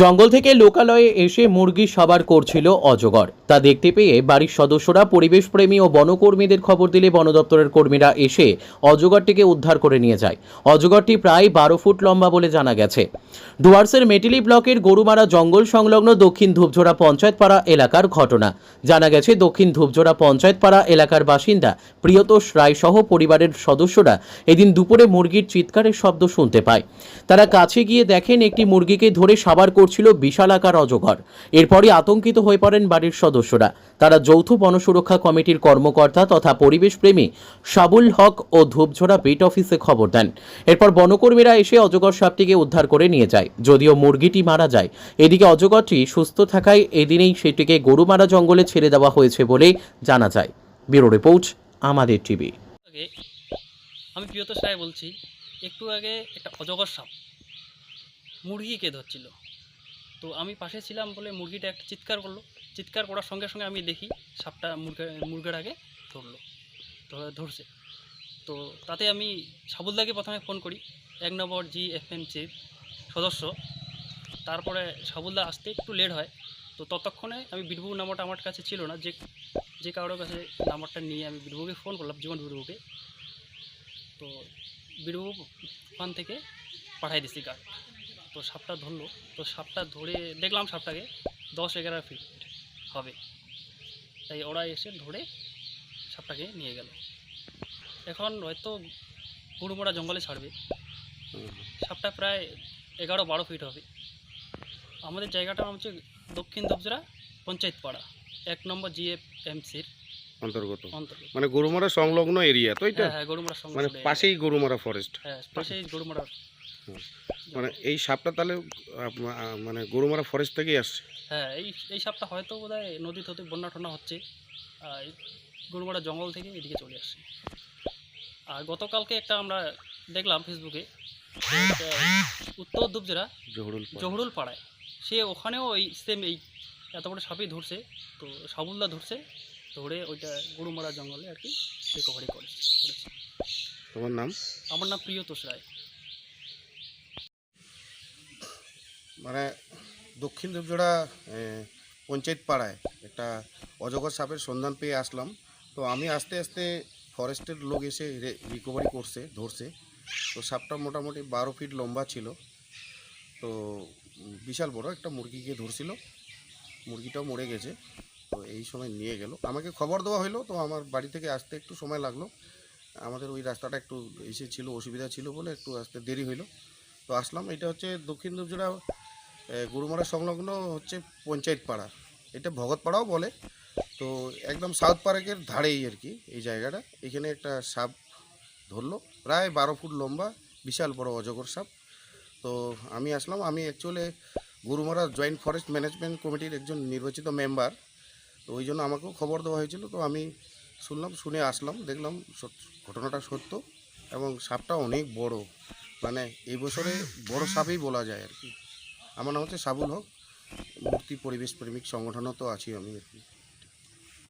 জঙ্গল থেকে লোকালয়ে এসে মুরগি সাবার করছিল অজগর। তা দেখতে পেয়ে বাড়ির সদস্যরা পরিবেশপ্রেমী ও বনকর্মীদের খবর দিলে বন দপ্তরের কর্মীরা এসে অজগরটিকে উদ্ধার করে নিয়ে যায়। অজগরটি প্রায় বারো ফুট লম্বা বলে জানা গেছে। ডুয়ার্সের মেটিলি ব্লকের গরুমারা জঙ্গল সংলগ্ন দক্ষিণ ধূপঝোড়া পঞ্চায়েতপাড়া এলাকার ঘটনা। জানা গেছে, দক্ষিণ ধূপঝোড়া পঞ্চায়েতপাড়া এলাকার বাসিন্দা প্রিয়তোষ রায় সহ পরিবারের সদস্যরা এদিন দুপুরে মুরগির চিৎকারের শব্দ শুনতে পায়। তারা কাছে গিয়ে দেখেন একটি মুরগিকে ধরে সাবার করছিল বিশাল আকার অজগর। এরপরই আতঙ্কিত হয়ে পড়েন বাড়ির সদস্যরা। তারা যৌথ বনসুরক্ষা কমিটির কর্মকর্তা তথা পরিবেশপ্রেমী সাবুল হক ও ধূপঝোড়া বিট অফিসে খবর দেন। এরপর বনকর্মীরা এসে অজগর সাপটিকে উদ্ধার করে নিয়ে যায়। যদিও মুরগিটি মারা যায়। এদিকে অজগরটি সুস্থ থাকায় এদিনেই সেটিকে গরুমারা জঙ্গলে ছেড়ে দেওয়া হয়েছে বলে জানা যায়। ব্যুরো রিপোর্ট, আমাদের টিভি। আমি প্রিয়তোষ রায় বলছি, একটু আগে একটা অজগর সাপ মুরগিকে ধরছিল। তো আমি পাশে ছিলাম বলে মুরগিটা একটা চিৎকার করল। চিৎকার করার সঙ্গে সঙ্গে আমি দেখি সাপটা মুরগা, মুরগাটাকে ধরলো ধরছে। তো তাতে আমি সাবুলদাকে প্রথমে ফোন করি, এক number G F M chief সদস্য। তারপরে সাবুলদা আসতে একটু লেট হয়, তো ততক্ষণে আমি বীরভূম নাম্বারটা আমার কাছে ছিল না, যে যে কারোর কাছে নাম্বারটা নিয়ে আমি বীরভূমকে ফোন করলাম, জীবন বীরভূমকে তো বীরভূম ওখান থেকে পাঠাই দিছি গার্ড তো সাপটা ধরলো। তো সাপটা ধরে দেখলাম সাপটাকে দশ এগারো ফিট হবে। তাই ওরা এসে ধরে সাপটাকে নিয়ে গেল। এখন হয়তো গুড়মোড়া জঙ্গলে ছাড়বে। সাপটা প্রায় এগারো বারো ফিট হবে। আমাদের জায়গাটা হচ্ছে দক্ষিণ দবজরা পঞ্চায়েত পাড়া। এক নম্বর জিএফ এমসির অন্তর্গত। অন্তর্গত। মানে গরুমারা সংলগ্ন এরিয়া তো এটা? হ্যাঁ হ্যাঁ গরুমোড়া সঙ্গে মানে পাশেই গরুমারা ফরেস্ট হ্যাঁ পাশেই গরুমোড়া মানে এই সাপটা তাহলে মানে গরুমারা ফরেস্ট থেকেই আসছে? হ্যাঁ এই এই সাপটা হয়তো বোধ হয় নদী থতে বন্যা টন্যা হচ্ছে। আর গরুমারা জঙ্গল থেকে এদিকে চলে আসছে। আর গতকালকে একটা আমরা দেখলাম ফেসবুকে একটা উত্তর দুবজেরা জহরুল জহরুল পাড়ায়। সে ওখানেও এই সেম এই এত বড় সাপই ধরছে তো সাবুল্লা ধরছে ধরে ওইটা গরুমারা জঙ্গলে আর কি রিকভারি করেছে। তোমার নাম? আমার নাম প্রিয়তোষ রায়। মানে দক্ষিণ দেবজোড়া পঞ্চায়েত পাড়ায় একটা অজগর সাপের সন্ধান পেয়ে আসলাম। তো আমি আস্তে আস্তে ফরেস্টের লোক এসে রিকভারি করছে, ধরছে। তো সাপটা মোটামুটি বারো ফিট লম্বা ছিল। তো বিশাল বড় একটা মুরগিকে ধরছিল। মুরগিটাও মরে গেছে। তো এই সময় নিয়ে গেল। আমাকে খবর দেওয়া হলো তো আমার বাড়ি থেকে আসতে একটু সময় লাগল। আমাদের ওই রাস্তাটা একটু এসে ছিল, অসুবিধা ছিল বলে একটু আসতে দেরি হইল। তো আসলাম। এটা হচ্ছে দক্ষিণ দুবজোড়া গুরুমারা সংলগ্ন হচ্ছে পঞ্চায়েত পাড়া। এটা ভগতপাড়াও বলে। তো একদম সাউথ পার্কের ধারেই আর কি এই জায়গাটা। এখানে একটা সাপ ধরলো, প্রায় বারো ফুট লম্বা, বিশাল বড় অজগর সাপ। তো আমি আসলাম, আমি actually Gorumara joint forest management কমিটির একজন নির্বাচিত মেম্বার তো ওই জন্য আমাকেও খবর দেওয়া হয়েছিল। তো আমি শুনলাম, শুনে আসলাম, দেখলাম ঘটনাটা সত্য এবং সাপটা অনেক বড়। মানে এই বছরে বড় সাপই বলা যায় আর কি। আমার নাম হচ্ছে সাবুল হক মুক্তি পরিবেশ প্রেমিক সংগঠনও তো আছি আমি